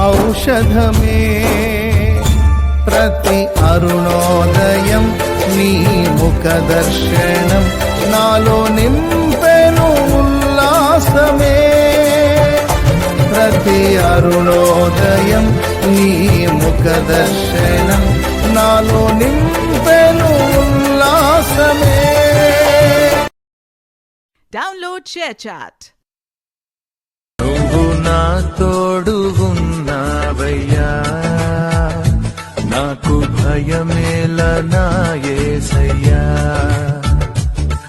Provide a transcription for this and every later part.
ఔషధమే. ప్రతి అరుణోదయం నీ ముఖ దర్శనం. నాలో నింపెను ఉల్లాసమే. ప్రతి అరుణోదయం నీ ముఖ దర్శనం. నాలో నింపెను ఉల్లాసమే. Download ShareChat. నువ్వు నా తోడు ఏసయ్యా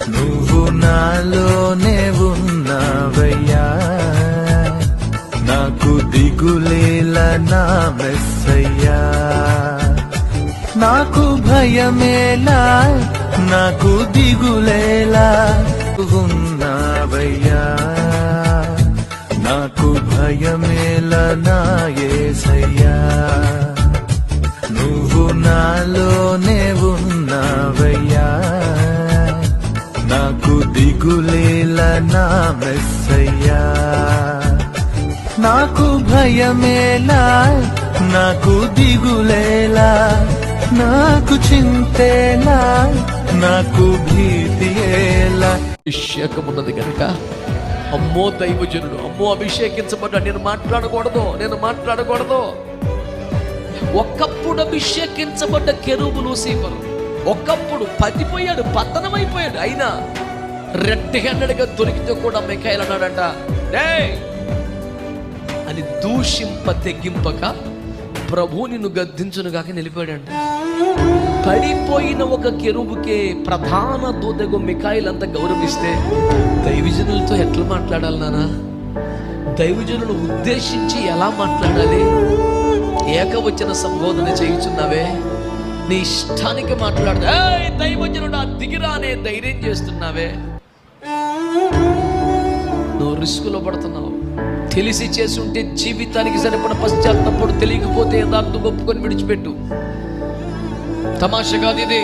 నా నువ్వు నాలోనే ఉన్నావయ్యా. నాకు దిగులేల నా మెస్సయ్యా. నాకు భయమేలా నాకు దిగులేలా ఉన్నావయ్యా. నాకు భయమేలా నా ఏసయ్యా. దిగులేలా నా మెస్సయ్యా. నాకు భయమేలా నాకు దిగులేలా నాకు చింతేలా నాకు భీతి అభిషేకమున్నది కనుక అమ్మో దైవజనుడు అమ్మో అభిషేకించబడ్డా నేను మాట్లాడకూడదు నేను మాట్లాడకూడదు. ఒకప్పుడు అభిషేకించబడ్డ కెరూబు లూసిఫర్ ఒకప్పుడు పతిపోయాడు పతనమైపోయాడు. అయినా రెడ్ హ్యాండెడ్గా దొరికితే కూడా మిఖాయిల్ అన్నాడంట. అని దూషింప తెగింపక ప్రభు నిన్ను గద్దించునుగాక నిలిపాడంట. పడిపోయిన ఒక కెరుబుకే ప్రధాన దూతగు మిఖాయిలంతా గౌరవిస్తే దైవజనులతో ఎట్లా మాట్లాడాలి నానా? దైవజనులు ఉద్దేశించి ఎలా మాట్లాడాలి? ఏకవచన సంబోధన చేయుచున్నావే? నీ ఇష్టానికి మాట్లాడు. దైవజనుడు దైవజనుడా దిగిరానే ధైర్యం చేస్తున్నావే? రిస్కులో పడుతున్నావు. తెలిసి చేసుంటే జీవితానికి సరిపడ పశ్చాత్తపడు తెలియకపోతే యథార్థం ఒప్పుకొని విడిచిపెట్టు. తమాష కాదు ఇది.